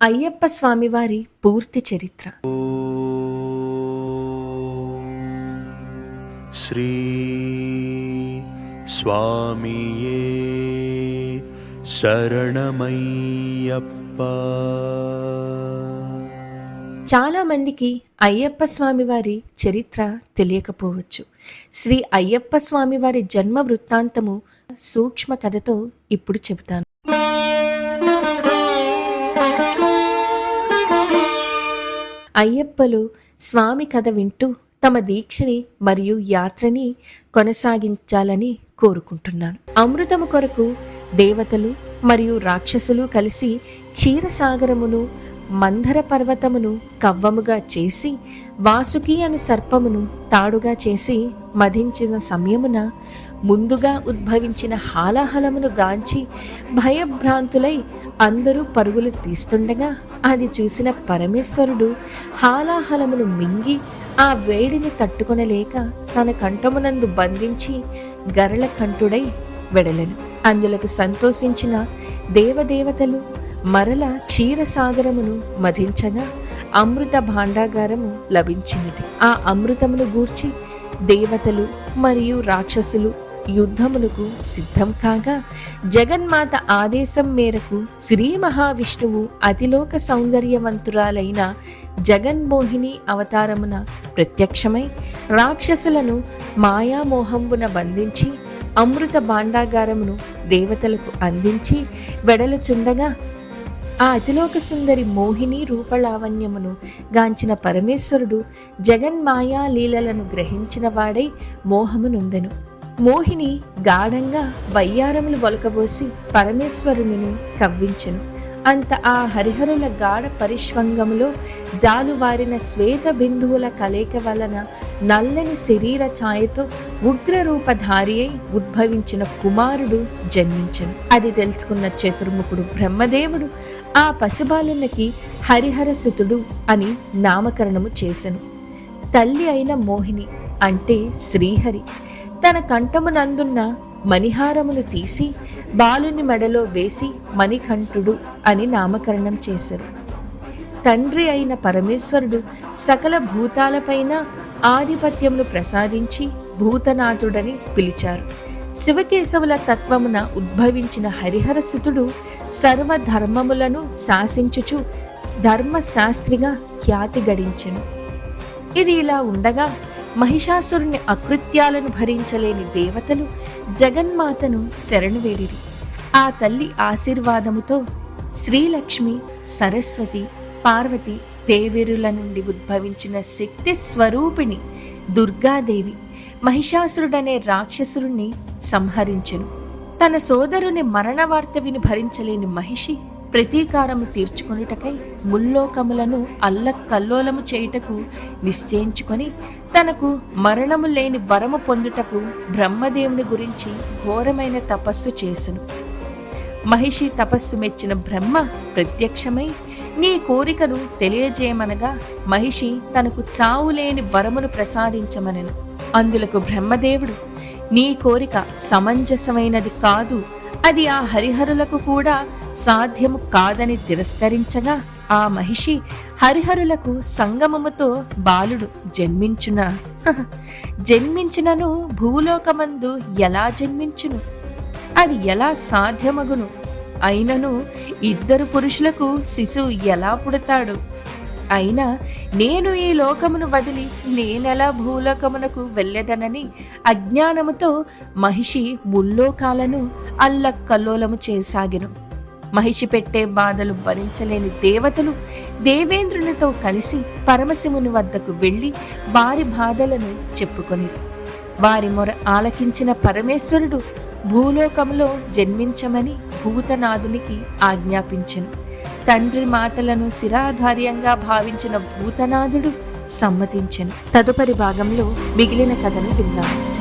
అయ్యప్ప స్వామివారి పూర్తి చరిత్ర. శ్రీ స్వామియే శరణమయ్యప్ప. చాలా మందికి అయ్యప్ప స్వామివారి చరిత్ర తెలియకపోవచ్చు. శ్రీ అయ్యప్ప స్వామివారి జన్మ వృత్తాంతము సూక్ష్మ కథతో ఇప్పుడు చెబుతాను. అయ్యప్పలు స్వామి కథ వింటూ తమ దీక్షని మరియు యాత్రని కొనసాగించాలని కోరుకుంటున్నాను. అమృతము కొరకు దేవతలు మరియు రాక్షసులు కలిసి క్షీరసాగరమును మందర పర్వతమును కవ్వముగా చేసి వాసుకి అను సర్పమును తాడుగా చేసి మధించిన సమయమున ముందుగా ఉద్భవించిన హాలాహలమును గాంచి భయభ్రాంతులై అందరూ పరుగులు తీస్తుండగా అది చూసిన పరమేశ్వరుడు హాలాహలమును మింగి ఆ వేడిని తట్టుకొనలేక తన కంఠమునందు బంధించి గరళ కంఠుడై వెడలను. అందులకు సంతోషించిన దేవదేవతలు మరల క్షీరసాగరమును మధించగా అమృత భాండాగారము లభించినది. ఆ అమృతమును గూర్చి దేవతలు మరియు రాక్షసులు యుద్ధములకు సిద్ధం కాగా జగన్మాత ఆదేశం మేరకు శ్రీ మహావిష్ణువు అతిలోక సౌందర్యవంతురాలైన జగన్మోహిని అవతారమున ప్రత్యక్షమై రాక్షసులను మాయామోహంబున బంధించి అమృత భాండాగారమును దేవతలకు అందించి వెడలుచుండగా ఆ అతిలోక సుందరి మోహిని రూపలావణ్యమును గాంచిన పరమేశ్వరుడు జగన్మాయా లీలలను గ్రహించిన వాడై మోహమునుందెను. మోహిని గాఢంగా వయ్యారములు వలకబోసి పరమేశ్వరుని కవ్వించెను. అంత ఆ హరిహరుల గాఢ పరిష్వంగములో జాలువారిన శ్వేత బిందువుల కలయిక వలన నల్లని శరీర ఛాయతో ఉగ్రరూపధారి అయి ఉద్భవించిన కుమారుడు జన్మించను. అది తెలుసుకున్న చతుర్ముఖుడు బ్రహ్మదేవుడు ఆ పశుబాలునికి హరిహరసుతుడు అని నామకరణము చేసెను. తల్లి అయిన మోహిని అంటే శ్రీహరి. తన కంఠమునందున్న మణిహారమును తీసి బాలుని మెడలో వేసి మణికంఠుడు అని నామకరణం చేశారు తండ్రి అయిన పరమేశ్వరుడు సకల భూతాలపైన ఆధిపత్యమును ప్రసాదించి భూతనాథుడని పిలిచారు. శివకేశవుల తత్వమున ఉద్భవించిన హరిహరసుతుడు సర్వధర్మములను శాసించుచు ధర్మశాస్త్రిగా ఖ్యాతి గడించెను. ఇది ఇలా ఉండగా మహిషాసురుని అకృత్యాలను భరించలేని దేవతలు జగన్మాతను శరణు వేడిరి. ఆ తల్లి ఆశీర్వాదముతో శ్రీలక్ష్మి సరస్వతి పార్వతి దేవేరుల నుండి ఉద్భవించిన శక్తి స్వరూపిణి దుర్గాదేవి మహిషాసురుడనే రాక్షసురుణ్ణి సంహరించెను. తన సోదరుని మరణ వార్త విని భరించలేని మహిషి ప్రతీకారము తీర్చుకొనుటకై ముల్లోకములను అల్లకల్లోలము చేయుటకు నిశ్చయించుకొని తనకు మరణము లేని వరము పొందుటకు బ్రహ్మదేవుని గురించి ఘోరమైన తపస్సు చేసును. మహిషి తపస్సు మెచ్చిన బ్రహ్మ ప్రత్యక్షమై నీ కోరికను తెలియజేయమనగా మహిషి తనకు చావులేని వరమును ప్రసాదించమనెను. అందులకు బ్రహ్మదేవుడు నీ కోరిక సమంజసమైనది కాదు అది ఆ హరిహరులకు కూడా సాధ్యము కాదని తిరస్కరించగా ఆ మహిషి హరిహరులకు సంగమముతో బాలుడు జన్మించున? జన్మించినను భూలోకమందు ఎలా జన్మించును? అది ఎలా సాధ్యమగును? అయినను ఇద్దరు పురుషులకు శిశువు ఎలా పుడతాడు? అయినా నేను ఈ లోకమును వదిలి నేనెలా భూలోకమునకు వెళ్ళదనని అజ్ఞానముతో మహిషి ముల్లోకాలను అల్లకల్లోలము చేసాగెను. మహిషి పెట్టే బాధలు భరించలేని దేవతలు దేవేంద్రునితో కలిసి పరమశివుని వద్దకు వెళ్ళి వారి బాధలను చెప్పుకొనిరి. వారి మొర ఆలకించిన పరమేశ్వరుడు భూలోకంలో జన్మించమని భూతనాథునికి ఆజ్ఞాపించెను. తండ్రి మాటలను శిరాధార్యంగా భావించిన భూతనాథుడు సమ్మతించెను. తదుపరి భాగంలో మిగిలిన కథను విందాము